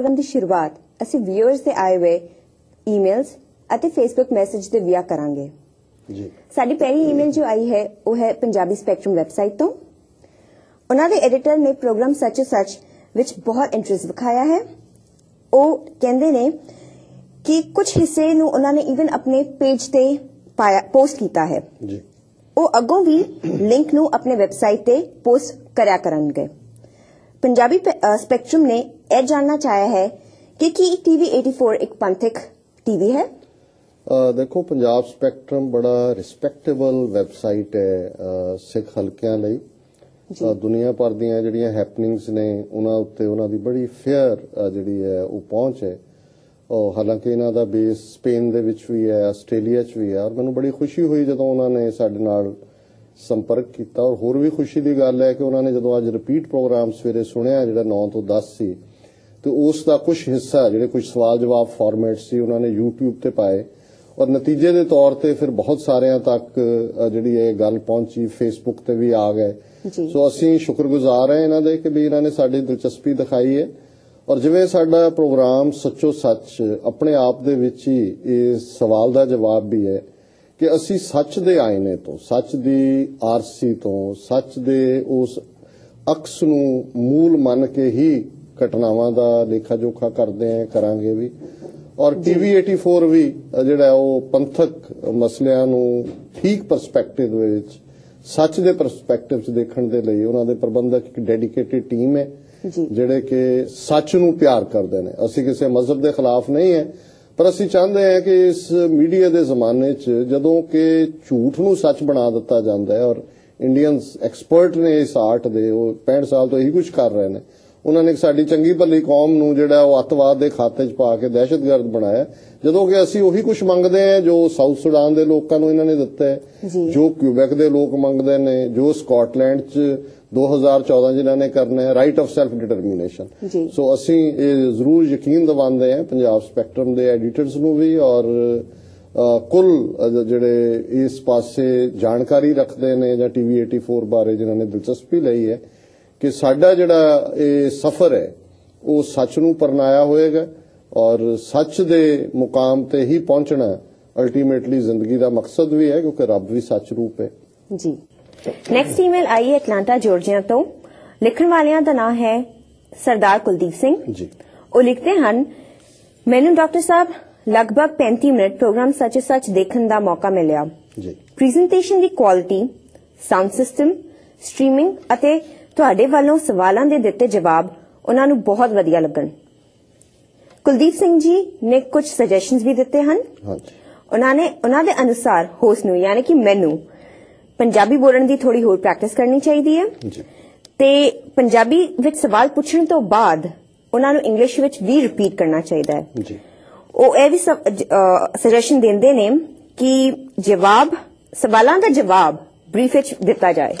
Programme ਦੀ ਸ਼ੁਰੂਆਤ ਅਸੀਂ viewers ਦੇ ਆਏ ਹੋਏ ਈਮੇਲਸ ਅਤੇ ਫੇਸਬੁੱਕ ਮੈਸੇਜ ਦੇ ਵਿਆ ਕਰਾਂਗੇ। ਜੀ। ਸਾਡੀ ਪਹਿਲੀ ਈਮੇਲ ਜੋ ਆਈ ਹੈ ਉਹ ਹੈ ਪੰਜਾਬੀ ਸਪੈਕਟਰਮ ਵੈਬਸਾਈਟ ਤੋਂ। ਉਹਨਾਂ ਦੇ ਐਡੀਟਰ ਨੇ ਪ੍ਰੋਗਰਾਮ ਸੱਚ ਸੱਚ ਵਿੱਚ ਬਹੁਤ ਇੰਟਰਸਟ ਵਿਖਾਇਆ ਹੈ। ਉਹ ਕਹਿੰਦੇ ਨੇ ਕਿ ਕੁਝ ਹਿੱਸੇ ਨੂੰ ਉਹਨਾਂ ਨੇ ਇਵਨ ਆਪਣੇ ਪੇਜ ਤੇ ਪਾਇਆ ਪੋਸਟ ਕੀਤਾ ਹੈ। ਜੀ। ਉਹ ਅੱਗੋਂ ਵੀ ਲਿੰਕ ਨੂੰ ਆਪਣੇ ਵੈਬਸਾਈਟ ਤੇ ਪੋਸਟ ਕਰਿਆ ਕਰਨਗੇ। ਪੰਜਾਬੀ ਸਪੈਕਟਰਮ ਨੇ ਇਹ ਜਾਣਨਾ ਚਾਹਿਆ ਹੈ ਕਿ ਕੀ ਟੀਵੀ 84 ਇੱਕ ਪੰਥਕ ਟੀਵੀ ਹੈ? ਅ, ਦੇਖੋ ਪੰਜਾਬ ਸਪੈਕਟਰਮ ਬੜਾ ਰਿਸਪੈਕਟੇਬਲ ਵੈਬਸਾਈਟ ਹੈ ਸਿੱਖ ਹਲਕਿਆਂ ਲਈ। ਦੁਨੀਆ ਭਰ ਦੀਆਂ ਜਿਹੜੀਆਂ ਹੈਪਨਿੰਗਸ ਨੇ ਉਹਨਾਂ ਉੱਤੇ ਉਹਨਾਂ ਦੀ ਬੜੀ ਫੇਅਰ ਜਿਹੜੀ ਹੈ ਉਹ ਪਹੁੰਚ ਹੈ। ਉਹ ਹਾਲਾਂਕਿ ਇਹਨਾਂ ਦਾ ਬੇਸ ਸਪੇਨ ਦੇ ਵਿੱਚ ਵੀ ਹੈ ਆਸਟ੍ਰੇਲੀਆ 'ਚ ਵੀ ਹੈ। ਔਰ ਮੈਨੂੰ ਬੜੀ ਖੁਸ਼ੀ ਹੋਈ ਜਦੋਂ ਉਹਨਾਂ ਨੇ ਸਾਡੇ ਨਾਲ ਸੰਪਰਕ ਕੀਤਾ ਔਰ ਹੋਰ ਵੀ ਖੁਸ਼ੀ ਦੀ ਗੱਲ ਹੈ ਕਿ ਉਹਨਾਂ ਨੇ ਜਦੋਂ ਅੱਜ ਰਿਪੀਟ ਪ੍ਰੋਗਰਾਮ ਸਵੇਰੇ ਸੁਣਿਆ ਜਿਹੜਾ 9 ਤੋਂ 10 ਸੀ ਤੇ ਉਸ ਦਾ ਕੁਝ ਹਿੱਸਾ ਜਿਹੜੇ ਕੁਝ ਸਵਾਲ ਜਵਾਬ ਫਾਰਮੈਟ ਸੀ ਉਹਨਾਂ ਨੇ YouTube ਤੇ ਪਾਏ ਔਰ ਨਤੀਜੇ ਦੇ ਤੌਰ ਤੇ ਫਿਰ ਬਹੁਤ ਸਾਰਿਆਂ ਤੱਕ ਜਿਹੜੀ ਇਹ ਗੱਲ ਪਹੁੰਚੀ Facebook ਤੇ ਵੀ ਆ ਗਏ। ਸੋ ਅਸੀਂ ਸ਼ੁਕਰਗੁਜ਼ਾਰ ਹਾਂ ਇਹਨਾਂ ਦੇ ਕਿ ਵੀ ਇਹਨਾਂ ਨੇ ਸਾਡੀ ਦਿਲਚਸਪੀ ਦਿਖਾਈ ਹੈ ਔਰ ਜਿਵੇਂ ਸਾਡਾ ਪ੍ਰੋਗਰਾਮ ਸੱਚੋ ਸੱਚ ਆਪਣੇ ਆਪ ਦੇ ਵਿੱਚ ਹੀ ਇਸ ਸਵਾਲ ਦਾ ਜਵਾਬ ਵੀ ਹੈ ਕਿ ਅਸੀਂ ਸੱਚ ਦੇ ਆਇਨੇ ਤੋਂ ਸੱਚ ਦੀ ਆਰਸੀ ਤੋਂ ਸੱਚ ਦੇ ਉਸ ਅਕਸ ਨੂੰ ਮੂਲ ਮੰਨ ਕੇ ਹੀ ਘਟਨਾਵਾਂ ਦਾ ਲੇਖਾ ਜੋਖਾ ਕਰਦੇ ਹਾਂ ਕਰਾਂਗੇ ਵੀ। ਔਰ ਟੀਵੀ 84 ਵੀ ਜਿਹੜਾ ਉਹ ਪੰਥਕ ਮਸਲਿਆਂ ਨੂੰ ਠੀਕ ਪਰਸਪੈਕਟਿਵ ਦੇ ਵਿੱਚ ਸੱਚ ਦੇ ਪਰਸਪੈਕਟਿਵ 'ਚ ਦੇਖਣ ਦੇ ਲਈ ਉਹਨਾਂ ਦੇ ਪ੍ਰਬੰਧਕ ਇੱਕ ਡੈਡੀਕੇਟਿਡ ਟੀਮ ਹੈ। ਜਿਹੜੇ ਕਿ ਸੱਚ ਨੂੰ ਪਿਆਰ ਕਰਦੇ ਨੇ। ਅਸੀਂ ਕਿਸੇ ਮਜ਼ਹਬ ਦੇ ਖਿਲਾਫ ਨਹੀਂ ਹੈ ਪਰ ਅਸੀਂ ਚਾਹੁੰਦੇ ਹਾਂ ਕਿ ਇਸ ਮੀਡੀਆ ਦੇ ਜ਼ਮਾਨੇ 'ਚ ਜਦੋਂ ਕਿ ਝੂਠ ਨੂੰ ਸੱਚ ਬਣਾ ਦਿੱਤਾ ਜਾਂਦਾ ਹੈ ਔਰ ਇੰਡੀਅਨਸ ਐਕਸਪਰਟ ਨੇ ਇਸ ਆਰਟ ਦੇ, ਉਹ 65 ਸਾਲ ਤੋਂ ਇਹੀ ਕੁਝ ਕਰ ਰਹੇ ਨੇ ਉਹਨਾਂ ਨੇ ਸਾਡੀ ਚੰਗੀ ਭਲੀ ਕੌਮ ਨੂੰ ਜਿਹੜਾ ਉਹ ਅੱਤਵਾਦ ਦੇ ਖਾਤੇ 'ਚ ਪਾ ਕੇ ਦਹਿਸ਼ਤਗਰਦ ਬਣਾਇਆ ਜਦੋਂ ਕਿ ਅਸੀਂ ਉਹੀ ਕੁਝ ਮੰਗਦੇ ਹਾਂ ਜੋ ਸਾਊਥ ਸੁਡਾਨ ਦੇ ਲੋਕਾਂ ਨੂੰ ਇਹਨਾਂ ਨੇ ਦਿੱਤਾ ਹੈ ਜੀ। ਕਿਊਬੈਕ ਦੇ ਲੋਕ ਮੰਗਦੇ ਨੇ ਜੋ ਸਕਾਟਲੈਂਡ 'ਚ 2014 ਜਿਨ੍ਹਾਂ ਨੇ ਕਰਨਾ ਹੈ right of self determination. So ਅਸੀਂ ਇਹ ਜ਼ਰੂਰ ਯਕੀਨ ਦਿਵਾਉਂਦੇ ਹਾਂ ਪੰਜਾਬ ਸਪੈਕਟਰਮ ਦੇ ਐਡੀਟਰਸ ਨੂੰ ਵੀ ਔਰ ਕੁੱਲ ਜਿਹੜੇ ਇਸ ਪਾਸੇ ਜਾਣਕਾਰੀ ਰੱਖਦੇ ਨੇ ਜਾਂ ਟੀਵੀ 84 ਬਾਰੇ ਜਿਨ੍ਹਾਂ ਨੇ ਦਿਲਚਸਪੀ ਲਈ ਹੈ ਕਿ ਸਾਡਾ ਜਿਹੜਾ ਇਹ ਸਫ਼ਰ ਹੈ ਉਹ ਸੱਚ ਨੂੰ ਪਰਨਾਇਆ ਹੋਏਗਾ ਔਰ ਸੱਚ ਦੇ ਮੁਕਾਮ ਤੇ ਹੀ ਪਹੁੰਚਣਾ ਅਲਟੀਮੇਟਲੀ ਜ਼ਿੰਦਗੀ ਦਾ ਮਕਸਦ ਵੀ ਹੈ ਕਿਉਂਕਿ ਰੱਬ ਵੀ ਸੱਚ ਰੂਪ ਹੈ। ਜੀ। ਨੈਕਸਟ ਈਮੇਲ ਆਈ ਹੈ ਐਟਲਾਂਟਾ ਜਾਰਜੀਆ ਤੋਂ। ਲਿਖਣ ਵਾਲਿਆਂ ਦਾ ਨਾਮ ਹੈ ਸਰਦਾਰ ਕੁਲਦੀਪ ਸਿੰਘ। ਜੀ। ਉਹ ਲਿਖਦੇ ਹਨ ਮੈਨੂੰ ਡਾਕਟਰ ਸਾਹਿਬ ਲਗਭਗ 35 ਮਿੰਟ ਪ੍ਰੋਗਰਾਮ ਸੱਚ ਸੱਚ ਦੇਖਣ ਦਾ ਮੌਕਾ ਮਿਲਿਆ। ਜੀ। ਪ੍ਰੈਜੈਂਟੇਸ਼ਨ ਦੀ ਕੁਆਲਿਟੀ ਸਾਊਂਡ ਸਿਸਟਮ ਸਟ੍ਰੀਮਿੰਗ ਅਤੇ ਤੁਹਾਡੇ ਵੱਲੋਂ ਸਵਾਲਾਂ ਦੇ ਦਿੱਤੇ ਜਵਾਬ ਉਹਨਾਂ ਨੂੰ ਬਹੁਤ ਵਧੀਆ ਲੱਗਣ। ਕੁਲਦੀਪ ਸਿੰਘ ਜੀ ਨੇ ਕੁਝ ਸੁਜੈਸ਼ਨਸ ਵੀ ਦਿੱਤੇ ਹਨ। ਉਹਨਾਂ ਨੇ ਉਹਨਾਂ ਦੇ ਅਨੁਸਾਰ ਹੋਸਟ ਨੂੰ ਯਾਨੀ ਕਿ ਮੈਨੂੰ ਪੰਜਾਬੀ ਬੋਲਣ ਦੀ ਥੋੜੀ ਹੋਰ ਪ੍ਰੈਕਟਿਸ ਕਰਨੀ ਚਾਹੀਦੀ ਹੈ। ਤੇ ਪੰਜਾਬੀ ਵਿੱਚ ਸਵਾਲ ਪੁੱਛਣ ਤੋਂ ਬਾਅਦ ਉਹਨਾਂ ਨੂੰ ਇੰਗਲਿਸ਼ ਵਿੱਚ ਵੀ ਰਿਪੀਟ ਕਰਨਾ ਚਾਹੀਦਾ ਹੈ। ਜੀ। ਉਹ ਇਹ ਵੀ ਸੁਜੈਸ਼ਨ ਦਿੰਦੇ ਨੇ ਕਿ ਜਵਾਬ ਸਵਾਲਾਂ ਦਾ ਜਵਾਬ ਬਰੀਫ ਵਿੱਚ ਦਿੱਤਾ ਜਾਏ।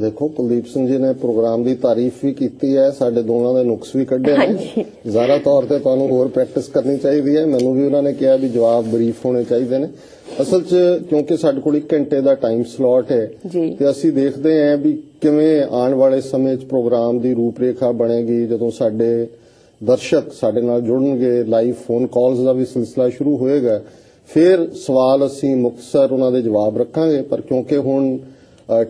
ਦੇਖੋ ਕੁਲਦੀਪ ਸਿੰਘ ਜੀ ਨੇ ਪ੍ਰੋਗਰਾਮ ਦੀ ਤਾਰੀਫ ਵੀ ਕੀਤੀ ਹੈ ਸਾਡੇ ਦੋਨਾਂ ਦੇ ਨੁਕਸ ਵੀ ਕੱਢੇ ਨੇ। ਜ਼ਿਆਦਾ ਤੌਰ ਤੇ ਤੁਹਾਨੂੰ ਹੋਰ ਪ੍ਰੈਕਟਿਸ ਕਰਨੀ ਚਾਹੀਦੀ ਹੈ। ਮੈਨੂੰ ਵੀ ਉਹਨਾਂ ਨੇ ਕਿਹਾ ਵੀ ਜਵਾਬ ਬਰੀਫ ਹੋਣੇ ਚਾਹੀਦੇ ਨੇ। ਅਸਲ 'ਚ ਕਿਉਂਕਿ ਸਾਡੇ ਕੋਲ 1 ਘੰਟੇ ਦਾ ਟਾਈਮ ਸਲੋਟ ਹੈ। ਤੇ ਅਸੀਂ ਦੇਖਦੇ ਹਾਂ ਵੀ ਕਿਵੇਂ ਆਉਣ ਵਾਲੇ ਸਮੇਂ 'ਚ ਪ੍ਰੋਗਰਾਮ ਦੀ ਰੂਪਰੇਖਾ ਬਣੇਗੀ। ਜਦੋਂ ਸਾਡੇ ਦਰਸ਼ਕ ਸਾਡੇ ਨਾਲ ਜੁੜਨਗੇ ਲਾਈਵ ਫੋਨ ਕਾਲਸ ਦਾ ਵੀ ਸਿਲਸਿਲਾ ਸ਼ੁਰੂ ਹੋਏਗਾ। ਫਿਰ ਸਵਾਲ ਅਸੀਂ ਮੁਕਤਸਰ ਉਹਨਾਂ ਦੇ ਜਵਾਬ ਰੱਖਾਂਗੇ। ਪਰ ਕਿਉਂਕਿ ਹੁਣ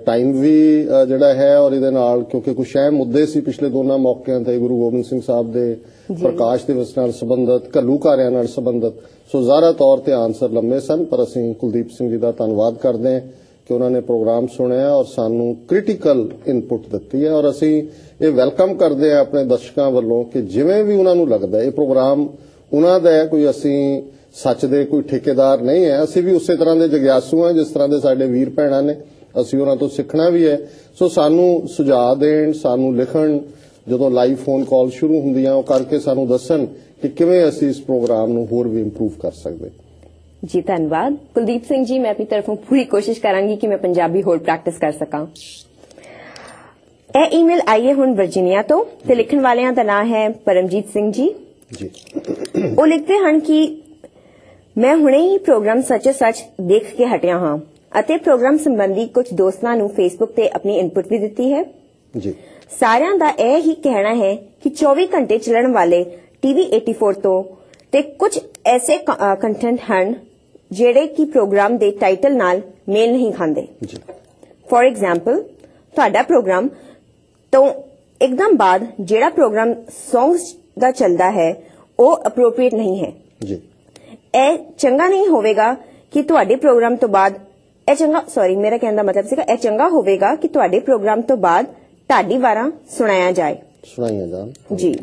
ਟਾਈਮ ਵੀ ਜਿਹੜਾ ਹੈ ਔਰ ਇਹਦੇ ਨਾਲ ਕਿਉਂਕਿ ਕੁਝ ਅਹਿਮ ਮੁੱਦੇ ਸੀ ਪਿਛਲੇ ਦੋਨਾਂ ਮੌਕਿਆਂ ਤੇ ਗੁਰੂ ਗੋਬਿੰਦ ਸਿੰਘ ਸਾਹਿਬ ਦੇ ਪ੍ਰਕਾਸ਼ ਦਿਵਸ ਨਾਲ ਸੰਬੰਧਿਤ ਘੱਲੂਘਾਰਿਆਂ ਨਾਲ ਸੰਬੰਧਿਤ। ਸੋ ਜ਼ਾਰਾ ਤੌਰ ਤੇ ਆਨਸਰ ਲੰਮੇ ਸਨ ਪਰ ਅਸੀਂ ਕੁਲਦੀਪ ਸਿੰਘ ਜੀ ਦਾ ਧੰਨਵਾਦ ਕਰਦੇ ਹਾਂ ਕਿ ਉਹਨਾਂ ਨੇ ਪ੍ਰੋਗਰਾਮ ਸੁਣਿਆ ਔਰ ਸਾਨੂੰ ਕ੍ਰਿਟੀਕਲ ਇਨਪੁਟ ਦਿੱਤੀ ਹੈ। ਔਰ ਅਸੀਂ ਇਹ ਵੈਲਕਮ ਕਰਦੇ ਹਾਂ ਆਪਣੇ ਦਰਸ਼ਕਾਂ ਵੱਲੋਂ ਕਿ ਜਿਵੇਂ ਵੀ ਉਹਨਾਂ ਨੂੰ ਲੱਗਦਾ ਇਹ ਪ੍ਰੋਗਰਾਮ ਉਹਨਾਂ ਦਾ ਹੈ ਕੋਈ ਅਸੀਂ ਸੱਚ ਦੇ ਕੋਈ ਠੇਕੇਦਾਰ ਨਹੀਂ ਹੈ। ਅਸੀਂ ਵੀ ਉਸੇ ਤਰ੍ਹਾਂ ਦੇ ਜਗਿਆਸੂ ਹਾਂ ਜਿਸ ਤਰ੍ਹਾਂ ਦੇ ਸਾਡੇ ਵੀਰ ਭੈਣਾਂ ਨੇ। ਅਸੀਂ ਉਹਨਾਂ ਤੋਂ ਸਿੱਖਣਾ ਵੀ ਹੈ। ਸੋ ਸਾਨੂੰ ਸੁਝਾਅ ਦੇਣ ਸਾਨੂੰ ਲਿਖਣ ਜਦੋਂ ਲਾਈਵ ਫੋਨ ਕਾਲ ਸ਼ੁਰੂ ਹੁੰਦੀਆਂ ਉਹ ਕਰਕੇ ਸਾਨੂੰ ਦੱਸਣ ਕਿ ਕਿਵੇਂ ਅਸੀਂ ਇਸ ਪ੍ਰੋਗਰਾਮ ਨੂੰ ਹੋਰ ਵੀ ਇੰਪਰੂਵ ਕਰ ਸਕਦੇ। ਜੀ ਧੰਨਵਾਦ। ਕੁਲਦੀਪ ਸਿੰਘ ਜੀ ਮੈਂ ਆਪਣੀ ਤਰਫੋਂ ਪੂਰੀ ਕੋਸ਼ਿਸ਼ ਕਰਾਂਗੀ ਕਿ ਮੈਂ ਪੰਜਾਬੀ ਹੋਰ ਪ੍ਰੈਕਟਿਸ ਕਰ ਸਕਾਂ। ਇਹ ਈਮੇਲ ਆਈ ਹੈ ਹੁਣ ਵਰਜੀਨੀਆ ਤੋਂ ਤੇ ਲਿਖਣ ਵਾਲਿਆਂ ਦਾ ਨਾਮ ਹੈ ਪਰਮਜੀਤ ਸਿੰਘ ਜੀ। ਜੀ। ਉਹ ਲਿਖਦੇ ਹਨ ਕਿ ਮੈਂ ਹੁਣੇ ਹੀ ਪ੍ਰੋਗਰਾਮ ਸੱਚੇ ਸੱਚ ਦੇਖ ਕੇ ਹਟਿਆ ਹਾਂ। ਅਤੇ ਪ੍ਰੋਗਰਾਮ ਸੰਬੰਧੀ ਕੁਝ ਦੋਸਤਾਂ ਨੂੰ ਫੇਸਬੁੱਕ ਤੇ ਆਪਣੀ ਇਨਪੁਟ ਵੀ ਦਿੱਤੀ ਹੈ। ਜੀ। ਸਾਰਿਆਂ ਦਾ ਇਹ ਹੀ ਕਹਿਣਾ ਹੈ ਕਿ 24 ਘੰਟੇ ਚੱਲਣ ਵਾਲੇ ਟੀਵੀ 84 ਤੋਂ ਤੇ ਕੁਝ ਐਸੇ ਕੰਟੈਂਟ ਹਨ ਜਿਹੜੇ ਕਿ ਪ੍ਰੋਗਰਾਮ ਦੇ ਟਾਈਟਲ ਨਾਲ ਮੇਲ ਨਹੀਂ ਖਾਂਦੇ। ਜੀ। ਫੋਰ ਐਗਜ਼ਾਮਪਲ ਤੁਹਾਡਾ ਪ੍ਰੋਗਰਾਮ ਤੋਂ ਇੱਕਦਮ ਬਾਅਦ ਜਿਹੜਾ ਪ੍ਰੋਗਰਾਮ ਸੌਂਗਸ ਦਾ ਚੱਲਦਾ ਹੈ ਉਹ ਅਪਰੋਪਰੀਏਟ ਨਹੀਂ ਹੈ। ਜੀ। ਇਹ ਚੰਗਾ ਨਹੀਂ ਹੋਵੇਗਾ ਕਿ ਤੁਹਾਡੇ ਪ੍ਰੋਗਰਾਮ ਤੋਂ ਬਾਅਦ ਇਹ ਚੰਗਾ ਸੌਰੀ ਮੇਰਾ ਕਹਿਣ ਦਾ ਮਤਲਬ ਸੀਗਾ ਇਹ ਚੰਗਾ ਹੋਵੇਗਾ ਕਿ ਤੁਹਾਡੇ ਪ੍ਰੋਗਰਾਮ ਤੋਂ ਬਾਅਦ ਢਾਡੀ ਵਾਰਾਂ ਸੁਣਾਇਆ ਜਾਏ। ਸੁਣਾਈਆਂ ਜਾਣ। ਜੀ।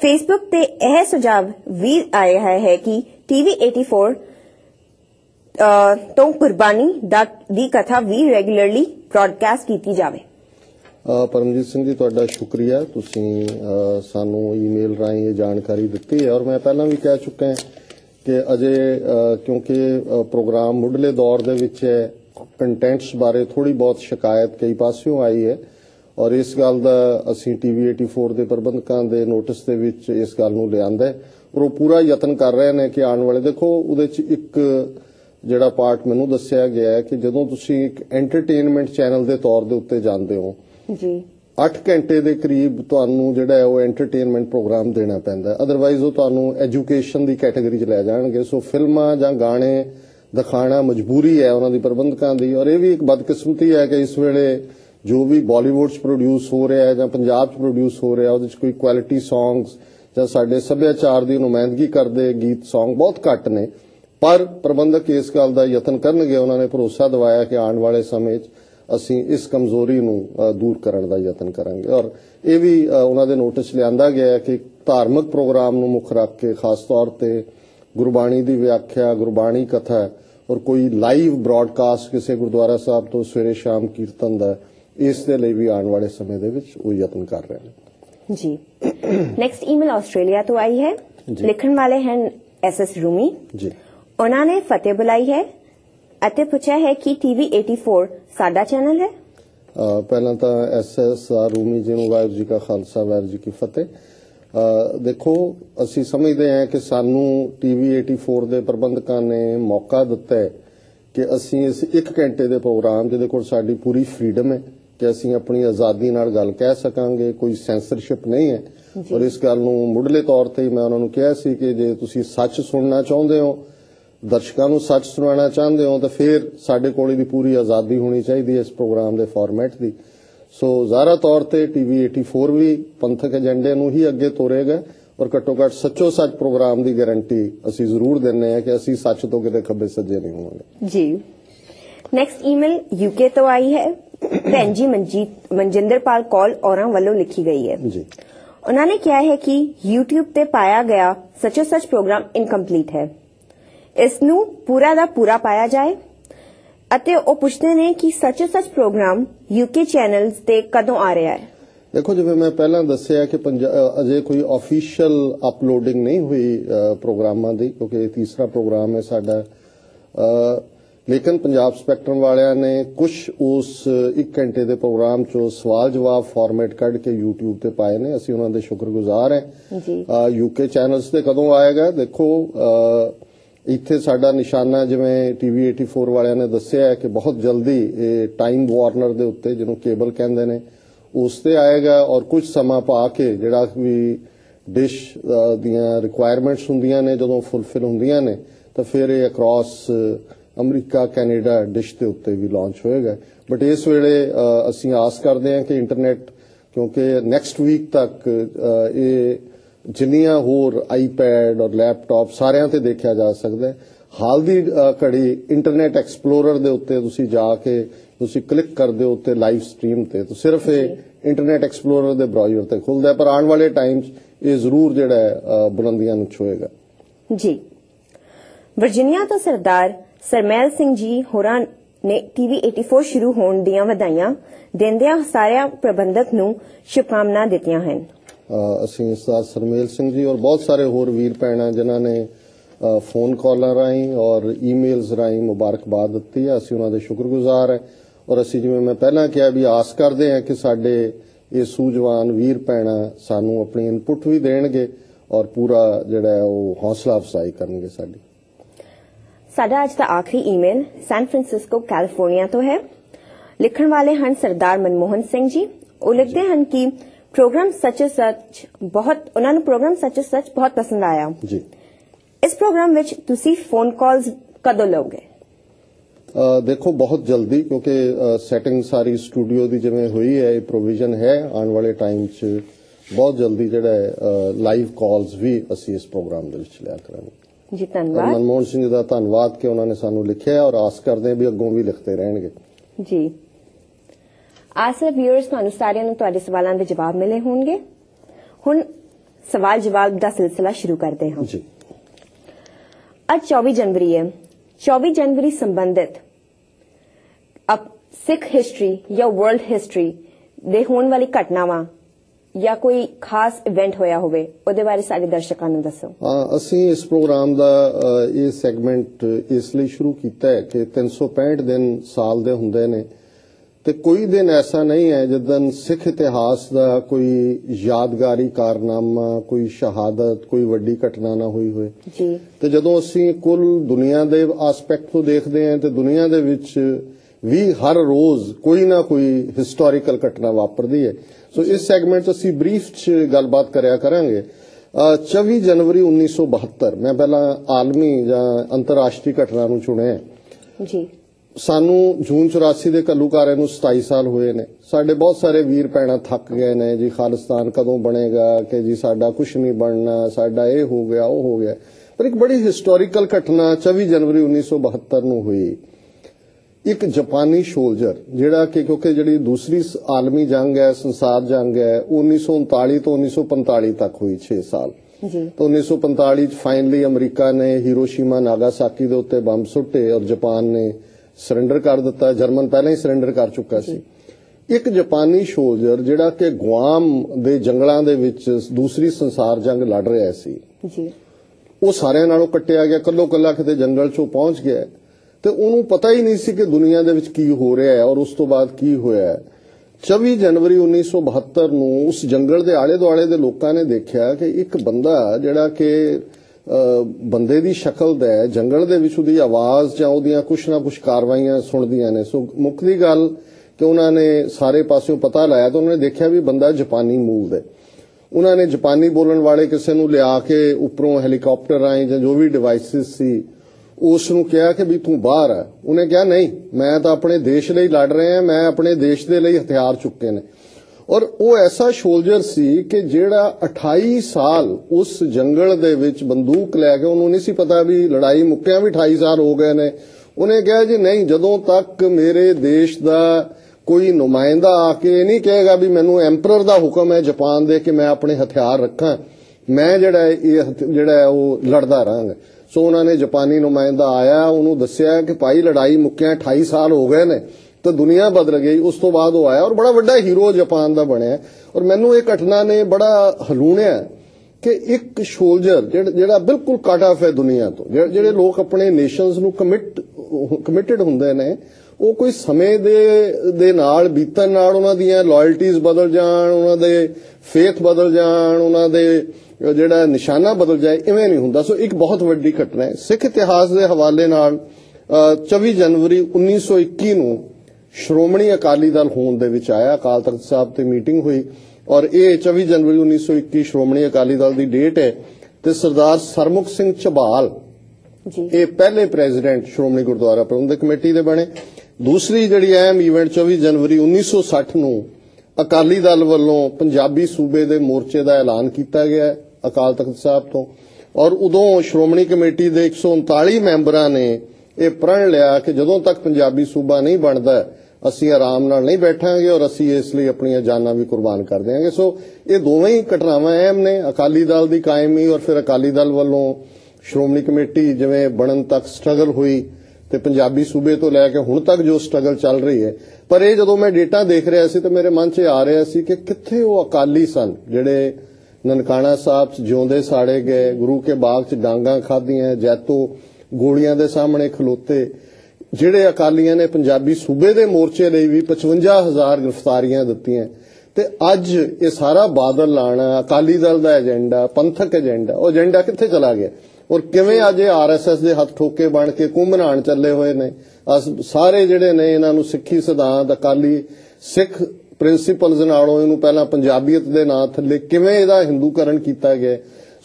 ਫੇਸਬੁੱਕ ਤੇ ਇਹ ਸੁਝਾਅ ਵੀ ਆਇਆ ਹੈ ਕਿ ਟੀਵੀ 84 ਅ, ਤੋਂ ਕੁਰਬਾਨੀ ਦਾ ਦੀ ਕਥਾ ਵੀ ਰੈਗੂਲਰਲੀ ਬ੍ਰਾਡਕਾਸਟ ਕੀਤੀ ਜਾਵੇ। ਅ, ਪਰਮਜੀਤ ਸਿੰਘ ਜੀ ਤੁਹਾਡਾ ਸ਼ੁਕਰੀਆ। ਤੁਸੀਂ ਸਾਨੂੰ ਈਮੇਲ ਰਾਹੀਂ ਇਹ ਜਾਣਕਾਰੀ ਦਿੱਤੀ ਹੈ ਔਰ ਮੈਂ ਪਹਿਲਾਂ ਵੀ ਕਹਿ ਚੁੱਕਾ ਹਾਂ ਕਿ ਅਜੇ ਅ, ਕਿਉਂਕਿ ਪ੍ਰੋਗਰਾਮ ਮੁੱਢਲੇ ਦੌਰ ਦੇ ਵਿੱਚ ਹੈ ਕੰਟੈਂਟਸ ਬਾਰੇ ਥੋੜੀ ਬਹੁਤ ਸ਼ਿਕਾਇਤ ਕਈ ਪਾਸਿਓਂ ਆਈ ਹੈ। ਔਰ ਇਸ ਗੱਲ ਦਾ ਅਸੀਂ ਟੀਵੀ 84 ਦੇ ਪ੍ਰਬੰਧਕਾਂ ਦੇ ਨੋਟਿਸ ਦੇ ਵਿੱਚ ਇਸ ਗੱਲ ਨੂੰ ਲਿਆਂਦਾ ਹੈ। ਔਰ ਉਹ ਪੂਰਾ ਯਤਨ ਕਰ ਰਹੇ ਨੇ ਕਿ ਆਉਣ ਵਾਲੇ ਦੇਖੋ ਉਹਦੇ ਚ ਇੱਕ ਜਿਹੜਾ ਪਾਰਟ ਮੈਨੂੰ ਦੱਸਿਆ ਗਿਆ ਹੈ ਕਿ ਜਦੋਂ ਤੁਸੀਂ ਇੱਕ ਐਂਟਰਟੇਨਮੈਂਟ ਚੈਨਲ ਦੇ ਤੌਰ ਦੇ ਉੱਤੇ ਜਾਂਦੇ ਹੋ ਜੀ। 8 ਘੰਟੇ ਦੇ ਕਰੀਬ ਤੁਹਾਨੂੰ ਜਿਹੜਾ ਹੈ ਉਹ ਐਂਟਰਟੇਨਮੈਂਟ ਪ੍ਰੋਗਰਾਮ ਦੇਣਾ ਪੈਂਦਾ ਅਦਰਵਾਈਜ਼ ਉਹ ਤੁਹਾਨੂੰ ਐਜੂਕੇਸ਼ਨ ਦੀ ਕੈਟਾਗਰੀ 'ਚ ਲੈ ਜਾਣਗੇ। ਸੋ ਫਿਲਮਾਂ ਜਾਂ ਗਾਣੇ ਦਿਖਾਣਾ ਮਜਬੂਰੀ ਹੈ ਉਹਨਾਂ ਦੀ ਪ੍ਰਬੰਧਕਾਂ ਦੀ। ਔਰ ਇਹ ਵੀ ਇੱਕ ਬਦਕਿਸਮਤੀ ਹੈ ਕਿ ਇਸ ਵੇਲੇ ਜੋ ਵੀ ਬਾਲੀਵੁੱਡ 'ਚ ਪ੍ਰੋਡਿਊਸ ਹੋ ਰਿਹਾ ਹੈ ਜਾਂ ਪੰਜਾਬ 'ਚ ਪ੍ਰੋਡਿਊਸ ਹੋ ਰਿਹਾ, ਉਹਦੇ 'ਚ ਕੋਈ ਕੁਆਲਿਟੀ ਸੌਂਗਸ ਜਾਂ ਸਾਡੇ ਸੱਭਿਆਚਾਰ ਦੀ ਨੁਮਾਇੰਦਗੀ ਕਰਦੇ ਗੀਤ ਸੌਂਗ ਬਹੁਤ ਘੱਟ ਨੇ। ਪਰ ਪ੍ਰਬੰਧਕ ਇਸ ਗੱਲ ਦਾ ਯਤਨ ਕਰਨਗੇ। ਉਹਨਾਂ ਨੇ ਭਰੋਸਾ ਦਿਵਾਇਆ ਕਿ ਆਉਣ ਵਾਲੇ ਸਮੇਂ 'ਚ ਅਸੀਂ ਇਸ ਕਮਜ਼ੋਰੀ ਨੂੰ ਦੂਰ ਕਰਨ ਦਾ ਯਤਨ ਕਰਾਂਗੇ। ਔਰ ਇਹ ਵੀ ਉਹਨਾਂ ਦੇ ਨੋਟਿਸ ਲਿਆਂਦਾ ਗਿਆ ਹੈ ਕਿ ਧਾਰਮਿਕ ਪ੍ਰੋਗਰਾਮ ਨੂੰ ਮੁੱਖ ਰੱਖ ਕੇ ਖਾਸ ਤੌਰ ਤੇ ਗੁਰਬਾਣੀ ਦੀ ਵਿਆਖਿਆ ਗੁਰਬਾਣੀ ਕਥਾ ਔਰ ਕੋਈ ਲਾਈਵ ਬ੍ਰਾਡਕਾਸਟ ਕਿਸੇ ਗੁਰਦੁਆਰਾ ਸਾਹਿਬ ਤੋਂ ਸਵੇਰੇ ਸ਼ਾਮ ਕੀਰਤਨ ਦਾ ਇਸ ਦੇ ਲਈ ਵੀ ਆਉਣ ਵਾਲੇ ਸਮੇਂ ਦੇ ਵਿੱਚ ਉਹ ਯਤਨ ਕਰ ਰਹੇ ਨੇ। ਜੀ। ਨੈਕਸਟ ਈਮੇਲ ਆਸਟ੍ਰੇਲੀਆ ਤੋਂ ਆਈ ਹੈ। ਲਿਖਣ ਵਾਲੇ ਹਨ ਐਸ ਐਸ ਰੂਮੀ। ਜੀ। ਉਹਨਾਂ ਨੇ ਫਤਿਹ ਬੁਲਾਈ ਹੈ। ਅਤੇ ਪੁੱਛਿਆ ਹੈ ਕਿ ਟੀਵੀ 84 ਸਾਡਾ ਚੈਨਲ ਹੈ। ਪਹਿਲਾਂ ਤਾਂ ਐਸ ਐਸ ਰੂਮੀ ਜੀ ਨੂੰ ਵਾਹਿਗੁਰੂ ਜੀ ਕਾ ਖਾਲਸਾ ਵਾਹਿਗੁਰੂ ਜੀ ਕੀ ਫਤਿਹ। ਦੇਖੋ ਅਸੀਂ ਸਮਝਦੇ ਹਾਂ ਕਿ ਸਾਨੂੰ ਟੀਵੀ 84 ਦੇ ਪ੍ਰਬੰਧਕਾਂ ਨੇ ਮੌਕਾ ਦਿੱਤਾ ਹੈ ਕਿ ਅਸੀਂ ਇਸ 1 ਘੰਟੇ ਦੇ ਪ੍ਰੋਗਰਾਮ ਜਿਹਦੇ ਕੋਲ ਸਾਡੀ ਪੂਰੀ ਫ੍ਰੀडम ਹੈ ਕਿ ਅਸੀਂ ਆਪਣੀ ਆਜ਼ਾਦੀ ਨਾਲ ਗੱਲ ਕਹਿ ਸਕਾਂਗੇ ਕੋਈ ਸੈਂਸਰਸ਼ਿਪ ਨਹੀਂ ਹੈ। ਔਰ ਇਸ ਗੱਲ ਨੂੰ ਮੁੱਢਲੇ ਤੌਰ ਤੇ ਮੈਂ ਉਹਨਾਂ ਨੂੰ ਕਿਹਾ ਸੀ ਕਿ ਜੇ ਤੁਸੀਂ ਸੱਚ ਸੁਣਨਾ ਚਾਹੁੰਦੇ ਹੋ ਦਰਸ਼ਕਾਂ ਨੂੰ ਸੱਚ ਸੁਣਾਉਣਾ ਚਾਹੁੰਦੇ ਹੋ ਤਾਂ ਫਿਰ ਸਾਡੇ ਕੋਲ ਇਹਦੀ ਪੂਰੀ ਆਜ਼ਾਦੀ ਹੋਣੀ ਚਾਹੀਦੀ ਹੈ ਇਸ ਪ੍ਰੋਗਰਾਮ ਦੇ ਫਾਰਮੈਟ ਦੀ। ਸੋ ਜ਼ਾਹਰਾ ਤੌਰ ਤੇ ਟੀਵੀ 84 ਵੀ ਪੰਥਕ ਏਜੰਡੇ ਨੂੰ ਹੀ ਅੱਗੇ ਤੋਰੇਗਾ ਔਰ ਘੱਟੋ ਘੱਟ ਸੱਚੋ ਸੱਚ ਪ੍ਰੋਗਰਾਮ ਦੀ ਗਾਰੰਟੀ ਅਸੀਂ ਜ਼ਰੂਰ ਦਿੰਨੇ ਆ ਕਿ ਅਸੀਂ ਸੱਚ ਤੋਂ ਕਿਤੇ ਖੱਬੇ ਸੱਜੇ ਨਹੀਂ ਹੋਵਾਂਗੇ। ਜੀ। ਨੈਕਸਟ ਈਮੇਲ ਯੂਕੇ ਤੋਂ ਆਈ ਹੈ। ਭੈਣ ਜੀ ਮਨਜੀਤ ਮਨਜਿੰਦਰਪਾਲ ਕੌਲ ਔਰਾਂ ਵੱਲੋਂ ਲਿਖੀ ਗਈ ਹੈ। ਜੀ। ਉਹਨਾਂ ਨੇ ਕਿਹਾ ਹੈ ਕਿ YouTube ਤੇ ਪਾਇਆ ਗਿਆ ਸੱਚੋ ਸੱਚ ਪ੍ਰੋਗਰਾਮ ਇਨਕੰਪਲੀਟ ਹੈ। ਇਸ ਨੂੰ ਪੂਰਾ ਦਾ ਪੂਰਾ ਪਾਇਆ ਜਾਏ। ਅਤੇ ਉਹ ਪੁੱਛਦੇ ਨੇ ਕਿ ਸੱਚੋ ਸੱਚ ਪ੍ਰੋਗਰਾਮ UK ਚੈਨਲਸ ਤੇ ਕਦੋਂ ਆ ਰਿਹਾ ਹੈ। ਦੇਖੋ ਜਿਵੇਂ ਮੈਂ ਪਹਿਲਾਂ ਦੱਸਿਆ ਕਿ ਅਜੇ ਕੋਈ ਆਫੀਸ਼ੀਅਲ ਅਪਲੋਡਿੰਗ ਨਹੀਂ ਹੋਈ ਪ੍ਰੋਗਰਾਮਾਂ ਦੀ ਕਿਉਂਕਿ ਇਹ ਤੀਸਰਾ ਪ੍ਰੋਗਰਾਮ ਹੈ ਸਾਡਾ। ਲੇਕਿਨ ਪੰਜਾਬ ਸਪੈਕਟਰਮ ਵਾਲਿਆਂ ਨੇ ਕੁਝ ਉਸ 1 ਘੰਟੇ ਦੇ ਪ੍ਰੋਗਰਾਮ ਚੋਂ ਸਵਾਲ ਜਵਾਬ ਫਾਰਮੈਟ ਕੱਢ ਕੇ YouTube ਤੇ ਪਾਏ ਨੇ। ਅਸੀਂ ਉਹਨਾਂ ਦੇ ਸ਼ੁਕਰਗੁਜ਼ਾਰ ਹਾਂ। ਜੀ। ਯੂਕੇ ਚੈਨਲਸ ਤੇ ਕਦੋਂ ਆਏਗਾ? ਦੇਖੋ ਇੱਥੇ ਸਾਡਾ ਨਿਸ਼ਾਨਾ ਜਿਵੇਂ ਟੀਵੀ 84 ਵਾਲਿਆਂ ਨੇ ਦੱਸਿਆ ਹੈ ਕਿ ਬਹੁਤ ਜਲਦੀ ਇਹ ਟਾਈਮ ਵਾਰਨਰ ਦੇ ਉੱਤੇ ਜਿਹਨੂੰ ਕੇਬਲ ਕਹਿੰਦੇ ਨੇ, ਉਸ ਤੇ ਆਏਗਾ ਔਰ ਕੁਝ ਸਮਾਂ ਪਾ ਕੇ ਜਿਹੜਾ ਵੀ ਡਿਸ਼ ਦੀਆਂ ਰਿਕੁਆਇਰਮੈਂਟਸ ਹੁੰਦੀਆਂ ਨੇ, ਜਦੋਂ ਫੁੱਲਫਿਲ ਹੁੰਦੀਆਂ ਨੇ, ਤਾਂ ਫਿਰ ਇਹ ਅਕ੍ਰੋਸ ਅਮਰੀਕਾ, ਕੈਨੇਡਾ ਡਿਸ਼ ਦੇ ਉੱਤੇ ਵੀ ਲਾਂਚ ਹੋਏਗਾ। ਬਟ ਇਸ ਵੇਲੇ ਅਸੀਂ ਆਸ ਕਰਦੇ ਹਾਂ ਕਿ ਇੰਟਰਨੈਟ ਕਿਉਂਕਿ ਨੈਕਸਟ ਵੀਕ ਤੱਕ ਇਹ ਜਿੰਨੀਆਂ ਹੋਰ ਆਈਪੈਡ ਔਰ ਲੈਪਟਾਪ ਸਾਰਿਆਂ ਤੇ ਦੇਖਿਆ ਜਾ ਸਕਦਾ ਹੈ। ਹਾਲ ਦੀ ਘੜੀ ਇੰਟਰਨੈਟ ਐਕਸਪਲੋਰਰ ਦੇ ਉੱਤੇ ਤੁਸੀਂ ਜਾ ਕੇ ਤੁਸੀਂ ਕਲਿੱਕ ਕਰਦੇ ਹੋ ਉੱਤੇ ਲਾਈਵ ਸਟ੍ਰੀਮ ਤੇ ਤਾਂ ਸਿਰਫ ਇਹ ਇੰਟਰਨੈਟ ਐਕਸਪਲੋਰਰ ਦੇ ਬ੍ਰਾਊਜ਼ਰ ਤੇ ਖੁੱਲਦਾ ਪਰ ਆਉਣ ਵਾਲੇ ਟਾਈਮ 'ਚ ਇਹ ਜ਼ਰੂਰ ਜਿਹੜਾ ਬੁਲੰਦੀਆਂ ਨੂੰ ਛੂਏਗਾ। ਜੀ। ਵਰਜੀਨੀਆ ਤੋਂ ਸਰਦਾਰ ਸਰਮੈਲ ਸਿੰਘ ਜੀ ਹੋਰਾਂ ਨੇ ਟੀਵੀ 84 ਸ਼ੁਰੂ ਹੋਣ ਦੀਆਂ ਵਧਾਈਆਂ ਦਿੰਦਿਆਂ ਸਾਰਿਆਂ ਪ੍ਰਬੰਧਕ ਨੂੰ ਸ਼ੁਭਕਾਮਨਾ ਦਿੱਤੀਆਂ ਹਨ। ਅਸੀਂ ਸਰਦਾਰ ਸਰਮੇਲ ਸਿੰਘ ਜੀ ਔਰ ਬਹੁਤ ਸਾਰੇ ਹੋਰ ਵੀਰ ਭੈਣਾਂ ਜਿਨ੍ਹਾਂ ਨੇ ਫੋਨ ਕਾਲਾਂ ਰਾਹੀਂ ਔਰ ਈਮੇਲਸ ਰਾਹੀਂ ਮੁਬਾਰਕਬਾਦ ਦਿੱਤੀ ਹੈ ਅਸੀਂ ਉਹਨਾਂ ਦੇ ਸ਼ੁਕਰਗੁਜ਼ਾਰ ਹਾਂ। ਔਰ ਅਸੀਂ ਜਿਵੇਂ ਮੈਂ ਪਹਿਲਾਂ ਕਿਹਾ ਵੀ ਆਸ ਕਰਦੇ ਹਾਂ ਕਿ ਸਾਡੇ ਇਹ ਸੂਝਵਾਨ ਵੀਰ ਭੈਣਾਂ ਸਾਨੂੰ ਆਪਣੀ ਇਨਪੁਟ ਵੀ ਦੇਣਗੇ ਔਰ ਪੂਰਾ ਜਿਹੜਾ ਹੈ ਉਹ ਹੌਸਲਾ ਅਫਜ਼ਾਈ ਕਰਨਗੇ ਸਾਡੀ। ਸਾਡਾ ਅੱਜ ਦਾ ਆਖਰੀ ਈਮੇਲ ਸੈਨ ਫ੍ਰਾਂਸਿਸਕੋ ਕੈਲੀਫੋਰਨੀਆ ਤੋਂ ਹੈ। ਲਿਖਣ ਵਾਲੇ ਹਨ ਸਰਦਾਰ ਮਨਮੋਹਨ ਸਿੰਘ ਜੀ। ਉਹ ਲਿਖਦੇ ਹਨ ਕਿ ਪ੍ਰੋਗਰਾਮ ਸੱਚ ਸੱਚ ਬਹੁਤ ਉਹਨਾਂ ਨੂੰ ਪ੍ਰੋਗਰਾਮ ਸੱਚ ਸੱਚ ਬਹੁਤ ਪਸੰਦ ਆਇਆ ਜੀ ਇਸ ਪ੍ਰੋਗਰਾਮ ਵਿੱਚ ਤੁਸੀਂ ਫੋਨ ਕਾਲਸ ਕਦੋਂ ਲਓਗੇ ਅ, ਦੇਖੋ ਬਹੁਤ ਜਲਦੀ ਕਿਉਂਕਿ ਸੈਟਿੰਗ ਸਾਰੀ ਸਟੂਡੀਓ ਦੀ ਜਿਵੇਂ ਹੋਈ ਹੈ ਇਹ ਪ੍ਰੋਵੀਜ਼ਨ ਹੈ ਆਉਣ ਵਾਲੇ ਟਾਈਮ 'ਚ ਬਹੁਤ ਜਲਦੀ ਜਿਹੜਾ ਹੈ ਲਾਈਵ ਕਾਲਸ ਵੀ ਅਸੀਂ ਇਸ ਪ੍ਰੋਗਰਾਮ ਦੇ ਵਿੱਚ ਲਿਆ ਕਰਾਂਗੇ ਜੀ ਧੰਨਵਾਦ ਮਨਮੋਹਨ ਸਿੰਘ ਦਾ ਧੰਨਵਾਦ ਕਿ ਉਹਨਾਂ ਨੇ ਸਾਨੂੰ ਲਿਖਿਆ ਔਰ ਆਸ ਕਰਦੇ ਹਾਂ ਵੀ ਅੱਗੋਂ ਵੀ ਲਿਖਦੇ ਰਹਿਣਗੇ ਜੀ ਆਸਾ ਵਿਊਅਰਸ ਤੁਹਾਨੂੰ ਸਾਰਿਆਂ ਨੂੰ ਤੁਹਾਡੇ ਸਵਾਲਾਂ ਦੇ ਜਵਾਬ ਮਿਲੇ ਹੋਣਗੇ ਹੁਣ ਸਵਾਲ ਜਵਾਬ ਦਾ ਸਿਲਸਿਲਾ ਸ਼ੁਰੂ ਕਰਦੇ ਹਾਂ ਜੀ ਅੱਜ 24 ਜਨਵਰੀ ਹੈ 24 ਜਨਵਰੀ ਸੰਬੰਧਿਤ ਅਪ ਸਿੱਖ ਹਿਸਟਰੀ ਜਾਂ ਵਰਲਡ ਹਿਸਟਰੀ ਦੇ ਹੋਣ ਵਾਲੀ ਘਟਨਾਵਾਂ ਜਾਂ ਕੋਈ ਖਾਸ ਇਵੈਂਟ ਹੋਇਆ ਹੋਵੇ ਉਹਦੇ ਬਾਰੇ ਸਾਡੇ ਦਰਸ਼ਕਾਂ ਨੂੰ ਦੱਸੋ ਹਾਂ ਅਸੀਂ ਇਸ ਪ੍ਰੋਗਰਾਮ ਦਾ ਇਹ ਸੈਗਮੈਂਟ ਇਸ ਲਈ ਸ਼ੁਰੂ ਕੀਤਾ ਹੈ ਕਿ 365 ਦਿਨ ਸਾਲ ਦੇ ਹੁੰਦੇ ਨੇ ਤੇ ਕੋਈ ਦਿਨ ਐਸਾ ਨਹੀਂ ਹੈ ਜਦੋਂ ਸਿੱਖ ਇਤਿਹਾਸ ਦਾ ਕੋਈ ਯਾਦਗਾਰੀ ਕਾਰਨਾਮਾ ਕੋਈ ਸ਼ਹਾਦਤ ਕੋਈ ਵੱਡੀ ਘਟਨਾ ਨਾ ਹੋਈ ਹੋਵੇ ਜੀ। ਤੇ ਜਦੋਂ ਅਸੀਂ ਕੁੱਲ ਦੁਨੀਆ ਦੇ ਐਸਪੈਕਟ ਤੋਂ ਦੇਖਦੇ ਹਾਂ ਤੇ ਦੁਨੀਆ ਦੇ ਵਿੱਚ ਵੀ ਹਰ ਰੋਜ਼ ਕੋਈ ਨਾ ਕੋਈ ਹਿਸਟੋਰੀਕਲ ਘਟਨਾ ਵਾਪਰਦੀ ਹੈ। ਸੋ ਇਸ ਸੈਗਮੈਂਟ 'ਚ ਅਸੀਂ ਬਰੀਫ 'ਚ ਗੱਲਬਾਤ ਕਰਿਆ ਕਰਾਂਗੇ। ਅ, 24 ਜਨਵਰੀ 1972 ਮੈਂ ਪਹਿਲਾਂ ਆਲਮੀ ਜਾਂ ਅੰਤਰਰਾਸ਼ਟਰੀ ਘਟਨਾ ਨੂੰ ਚੁਣਿਆ। ਜੀ। ਸਾਨੂੰ ਜੂਨ 84 ਦੇ ਘੱਲੂਕਾਰੇ ਨੂੰ 27 ਸਾਲ ਹੋਏ ਨੇ। ਸਾਡੇ ਬਹੁਤ ਸਾਰੇ ਵੀਰ ਭੈਣਾਂ ਥੱਕ ਗਏ ਨੇ ਜੀ ਖਾਲਿਸਤਾਨ ਕਦੋਂ ਬਣੇਗਾ ਕਿ ਜੀ ਸਾਡਾ ਕੁਝ ਨਹੀਂ ਬਣਨਾ ਸਾਡਾ ਇਹ ਹੋ ਗਿਆ ਉਹ ਹੋ ਗਿਆ। ਪਰ ਇੱਕ ਬੜੀ ਹਿਸਟੋਰੀਕਲ ਘਟਨਾ 24 ਜਨਵਰੀ 1972 ਨੂੰ ਹੋਈ। ਇੱਕ ਜਾਪਾਨੀ ਸੋਲਜਰ ਜਿਹੜਾ ਕਿ ਕਿਉਂਕਿ ਜਿਹੜੀ ਦੂਸਰੀ ਆਲਮੀ ਜੰਗ ਹੈ ਸੰਸਾਰ ਜੰਗ ਹੈ ਉਹ 1939 ਤੋਂ 1945 ਤੱਕ ਹੋਈ 6 ਸਾਲ। ਜੀ। ਤਾਂ 1945 ਚ ਫਾਈਨਲੀ ਅਮਰੀਕਾ ਨੇ ਹੀਰੋਸ਼ੀਮਾ ਨਾਗਾਸਾਕੀ ਦੇ ਉੱਤੇ ਬੰਬ ਸੁੱਟੇ ਔਰ ਜਾਪਾਨ ਨੇ ਸਰੈਂਡਰ ਕਰ ਦਿੱਤਾ ਜਰਮਨ ਪਹਿਲਾਂ ਹੀ ਸਰੈਂਡਰ ਕਰ ਚੁੱਕਾ ਸੀ। ਇੱਕ ਜਾਪਾਨੀ ਸੋਲਜਰ ਜਿਹੜਾ ਕਿ ਗੁਆਮ ਦੇ ਜੰਗਲਾਂ ਦੇ ਵਿੱਚ ਦੂਸਰੀ ਸੰਸਾਰ ਜੰਗ ਲੜ ਰਿਹਾ ਸੀ। ਜੀ। ਉਹ ਸਾਰਿਆਂ ਨਾਲੋਂ ਕੱਟਿਆ ਗਿਆ ਕੱਲੋ ਕੱਲਾ ਕਿਤੇ ਜੰਗਲ 'ਚੋਂ ਪਹੁੰਚ ਗਿਆ। ਤੇ ਉਹਨੂੰ ਪਤਾ ਹੀ ਨਹੀਂ ਸੀ ਕਿ ਦੁਨੀਆ ਦੇ ਵਿੱਚ ਕੀ ਹੋ ਰਿਹਾ ਹੈ ਔਰ ਉਸ ਤੋਂ ਬਾਅਦ ਕੀ ਹੋਇਆ ਹੈ। 24 ਜਨਵਰੀ 1972 ਨੂੰ ਉਸ ਜੰਗਲ ਦੇ ਆਲੇ ਦੁਆਲੇ ਦੇ ਲੋਕਾਂ ਨੇ ਦੇਖਿਆ ਕਿ ਇੱਕ ਬੰਦਾ ਜਿਹੜਾ ਕਿ ਬੰਦੇ ਦੀ ਸ਼ਕਲ ਦਾ ਜੰਗਲ ਦੇ ਵਿੱਚ ਉਹਦੀ ਆਵਾਜ਼ ਜਾਂ ਉਹਦੀਆਂ ਕੁਛ ਨਾ ਕੁਛ ਕਾਰਵਾਈਆਂ ਸੁਣਦੀਆਂ ਨੇ। ਸੋ ਮੁੱਖ ਦੀ ਗੱਲ ਕਿ ਉਹਨਾਂ ਨੇ ਸਾਰੇ ਪਾਸਿਓਂ ਪਤਾ ਲਾਇਆ ਤਾਂ ਉਹਨਾਂ ਨੇ ਦੇਖਿਆ ਵੀ ਬੰਦਾ ਜਾਪਾਨੀ ਮੂਲ ਦਾ ਹੈ। ਉਹਨਾਂ ਨੇ ਜਾਪਾਨੀ ਬੋਲਣ ਵਾਲੇ ਕਿਸੇ ਨੂੰ ਲਿਆ ਕੇ ਉੱਪਰੋਂ ਹੈਲੀਕਾਪਟਰ ਰਾਹੀਂ ਜਾਂ ਜੋ ਵੀ ਡਿਵਾਈਸਿਸ ਸੀ, ਉਸ ਨੂੰ ਕਿਹਾ ਕਿ ਵੀ ਤੂੰ ਬਾਹਰ ਆ। ਉਹਨੇ ਕਿਹਾ, ਨਹੀਂ, ਮੈਂ ਤਾਂ ਆਪਣੇ ਦੇਸ਼ ਲਈ ਲੜ ਰਿਹਾ, ਮੈਂ ਆਪਣੇ ਦੇਸ਼ ਦੇ ਲਈ ਹਥਿਆਰ ਚੁੱਕੇ ਨੇ। ਔਰ ਉਹ ਐਸਾ ਸੋਲਜਰ ਸੀ ਕਿ ਜਿਹੜਾ 28 ਸਾਲ ਉਸ ਜੰਗਲ ਦੇ ਵਿੱਚ ਬੰਦੂਕ ਲੈ ਕੇ ਉਹਨੂੰ ਨਹੀਂ ਸੀ ਪਤਾ ਵੀ ਲੜਾਈ ਮੁੱਕਿਆ ਵੀ 28 ਸਾਲ ਹੋ ਗਏ ਨੇ। ਉਹਨੇ ਕਿਹਾ ਜੀ, ਨਹੀਂ, ਜਦੋਂ ਤੱਕ ਮੇਰੇ ਦੇਸ਼ ਦਾ ਕੋਈ ਨੁਮਾਇੰਦਾ ਆ ਕੇ ਇਹ ਨਹੀਂ ਕਹੇਗਾ ਵੀ ਮੈਨੂੰ ਐਮਪਰਰ ਦਾ ਹੁਕਮ ਹੈ ਜਾਪਾਨ ਦੇ ਕਿ ਮੈਂ ਆਪਣੇ ਹਥਿਆਰ ਰੱਖਾਂ, ਮੈਂ ਜਿਹੜਾ ਇਹ ਜਿਹੜਾ ਉਹ ਲੜਦਾ ਰਹਾਂਗਾ। ਸੋ ਉਹਨਾਂ ਨੇ ਜਾਪਾਨੀ ਨੁਮਾਇੰਦਾ ਆਇਆ, ਉਹਨੂੰ ਦੱਸਿਆ ਕਿ ਭਾਈ ਲੜਾਈ ਮੁੱਕਿਆ 28 ਸਾਲ ਹੋ ਗਏ ਨੇ। ਤਾਂ ਦੁਨੀਆ ਬਦਲ ਗਈ ਉਸ ਤੋਂ ਬਾਅਦ ਉਹ ਆਇਆ ਔਰ ਬੜਾ ਵੱਡਾ ਹੀਰੋ ਜਾਪਾਨ ਦਾ ਬਣਿਆ। ਔਰ ਮੈਨੂੰ ਇਹ ਘਟਨਾ ਨੇ ਬੜਾ ਹਲੂਣਿਆ ਕਿ ਇੱਕ ਸੋਲਜਰ ਜਿਹੜਾ ਬਿਲਕੁਲ ਕਟ ਆਫ ਹੈ ਦੁਨੀਆ ਤੋਂ ਜਿਹੜੇ ਲੋਕ ਆਪਣੇ ਨੇਸ਼ਨਸ ਨੂੰ ਕਮਿਟ ਕਮਿਟਡ ਹੁੰਦੇ ਨੇ ਉਹ ਕੋਈ ਸਮੇਂ ਦੇ ਦੇ ਨਾਲ ਬੀਤਣ ਨਾਲ ਉਹਨਾਂ ਦੀਆਂ ਲਾਇਲਟੀਆਂ ਬਦਲ ਜਾਣ ਉਹਨਾਂ ਦੇ ਫੇਥ ਬਦਲ ਜਾਣ ਉਹਨਾਂ ਦੇ ਜਿਹੜਾ ਨਿਸ਼ਾਨਾ ਬਦਲ ਜਾਏ ਇਵੇਂ ਨਹੀਂ ਹੁੰਦਾ। ਸੋ ਇੱਕ ਬਹੁਤ ਵੱਡੀ ਘਟਨਾ ਹੈ। ਸਿੱਖ ਇਤਿਹਾਸ ਦੇ ਹਵਾਲੇ ਨਾਲ ਅ, 24 ਜਨਵਰੀ 1921 ਨੂੰ ਸ਼੍ਰੋਮਣੀ ਅਕਾਲੀ ਦਲ ਹੋਂਦ ਦੇ ਵਿੱਚ ਆਇਆ ਅਕਾਲ ਤਖਤ ਸਾਹਿਬ ਤੇ ਮੀਟਿੰਗ ਹੋਈ ਔਰ ਇਹ 24 ਜਨਵਰੀ 1921 ਸ਼੍ਰੋਮਣੀ ਅਕਾਲੀ ਦਲ ਦੀ ਡੇਟ ਹੈ ਤੇ ਸਰਦਾਰ ਸਰਮੁਖ ਸਿੰਘ ਝਬਾਲ ਜੀ। ਇਹ ਪਹਿਲੇ ਪ੍ਰੈਜ਼ੀਡੈਂਟ ਸ਼੍ਰੋਮਣੀ ਗੁਰਦੁਆਰਾ ਪ੍ਰਬੰਧਕ ਕਮੇਟੀ ਦੇ ਬਣੇ। ਦੂਸਰੀ ਜਿਹੜੀ ਅਹਿਮ ਇਵੈਂਟ 24 ਜਨਵਰੀ 1960 ਨੂੰ ਅਕਾਲੀ ਦਲ ਵੱਲੋਂ ਪੰਜਾਬੀ ਸੂਬੇ ਦੇ ਮੋਰਚੇ ਦਾ ਐਲਾਨ ਕੀਤਾ ਗਿਆ ਹੈ ਅਕਾਲ ਤਖਤ ਸਾਹਿਬ ਤੋਂ। ਔਰ ਉਦੋਂ ਸ਼੍ਰੋਮਣੀ ਕਮੇਟੀ ਦੇ 139 ਮੈਂਬਰਾਂ ਨੇ ਇਹ ਪ੍ਰਣ ਲਿਆ ਕਿ ਜਦੋਂ ਤੱਕ ਪੰਜਾਬੀ ਸੂਬਾ ਨਹੀਂ ਬਣਦਾ ਅਸੀਂ ਆਰਾਮ ਨਾਲ ਨਹੀਂ ਬੈਠਾਂਗੇ ਔਰ ਅਸੀਂ ਇਸ ਲਈ ਆਪਣੀਆਂ ਜਾਨਾਂ ਵੀ ਕੁਰਬਾਨ ਕਰ ਦੇਵਾਂਗੇ ਸੋ ਇਹ ਦੋਵੇਂ ਹੀ ਘਟਨਾਵਾਂ ਅਹਿਮ ਨੇ। ਅਕਾਲੀ ਦਲ ਦੀ ਕਾਇਮੀ ਔਰ ਫਿਰ ਅਕਾਲੀ ਦਲ ਵੱਲੋਂ ਸ਼੍ਰੋਮਣੀ ਕਮੇਟੀ ਜਿਵੇਂ ਬਣਨ ਤੱਕ ਸਟਰਗਲ ਹੋਈ ਤੇ ਪੰਜਾਬੀ ਸੂਬੇ ਤੋਂ ਲੈ ਕੇ ਹੁਣ ਤੱਕ ਜੋ ਸਟਰਗਲ ਚੱਲ ਰਹੀ ਹੈ। ਪਰ ਇਹ ਜਦੋਂ ਮੈਂ ਡੇਟਾ ਦੇਖ ਰਿਹਾ ਸੀ ਤਾਂ ਮੇਰੇ ਮਨ 'ਚ ਆ ਰਿਹਾ ਸੀ ਕਿ ਕਿੱਥੇ ਉਹ ਅਕਾਲੀ ਸਨ ਜਿਹੜੇ ਨਨਕਾਣਾ ਸਾਹਿਬ 'ਚ ਜਿਉਂਦੇ ਸਾੜੇ ਗਏ, ਗੁਰੂ ਕੇ ਬਾਗ 'ਚ ਡਾਂਗਾ ਖਾਧੀਆਂ, ਜੈਤੋ ਗੋਲੀਆਂ ਦੇ ਸਾਹਮਣੇ ਖਲੋਤੇ। ਜਿਹੜੇ ਅਕਾਲੀਆਂ ਨੇ ਪੰਜਾਬੀ ਸੂਬੇ ਦੇ ਮੋਰਚੇ ਲਈ ਵੀ 55000 ਗ੍ਰਿਫਤਾਰੀਆਂ ਦਿੱਤੀਆਂ। ਤੇ ਅੱਜ ਇਹ ਸਾਰਾ ਬਾਦਲ ਲਾਣਾ, ਅਕਾਲੀ ਦਲ ਦਾ ਏਜੰਡਾ, ਪੰਥਕ ਏਜੰਡਾ, ਉਹ ਏਜੰਡਾ ਕਿੱਥੇ ਚਲਾ ਗਿਆ? ਔਰ ਕਿਵੇਂ ਅੱਜ ਇਹ ਆਰਐਸਐਸ ਦੇ ਹੱਥ ਠੋਕੇ ਬਣ ਕੇ ਕੁੰਭਨਾਣ ਚੱਲੇ ਹੋਏ ਨੇ? ਅਸ ਸਾਰੇ ਜਿਹੜੇ ਨੇ ਇਹਨਾਂ ਨੂੰ ਸਿੱਖੀ ਸਿਧਾਂਤ, ਅਕਾਲੀ ਸਿੱਖ ਪ੍ਰਿੰਸੀਪਲਸ ਨਾਲੋਂ ਇਹਨੂੰ ਪਹਿਲਾਂ ਪੰਜਾਬੀਅਤ ਦੇ ਨਾਂ ਥੱਲੇ ਕਿਵੇਂ ਇਹਦਾ ਹਿੰਦੂਕਰਨ ਕੀਤਾ ਗਿਆ?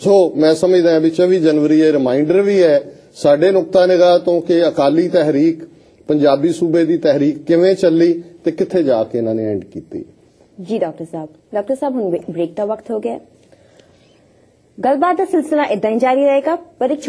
ਸੋ ਮੈਂ ਸਮਝਦਾ ਹਾਂ ਵੀ 24 ਜਨਵਰੀ ਇਹ ਰਿਮਾਈਂਡਰ ਵੀ ਹੈ ਸਾਡੇ ਨੁਕਤਾ ਨਿਗਾਹ ਤੋਂ ਕਿ ਅਕਾਲੀ ਤਹਿਰੀਕ, ਪੰਜਾਬੀ ਸੂਬੇ ਦੀ ਤਹਿਰੀਕ ਕਿਵੇਂ ਚੱਲੀ ਤੇ ਕਿੱਥੇ ਜਾ ਕੇ ਇਹਨਾਂ ਨੇ ਐਂਡ ਕੀਤੀ। ਜੀ, ਡਾਕਟਰ ਸਾਹਿਬ। ਡਾਕਟਰ ਸਾਹਿਬ, ਹੁਣ ਬ੍ਰੇਕ ਦਾ ਵਕਤ ਹੋ ਗਿਆ। ਗੱਲਬਾਤ ਦਾ ਸਿਲਸਿਲਾ ਇਦਾਂ ਹੀ ਜਾਰੀ ਰਹੇਗਾ, ਪਰ ਇੱਕ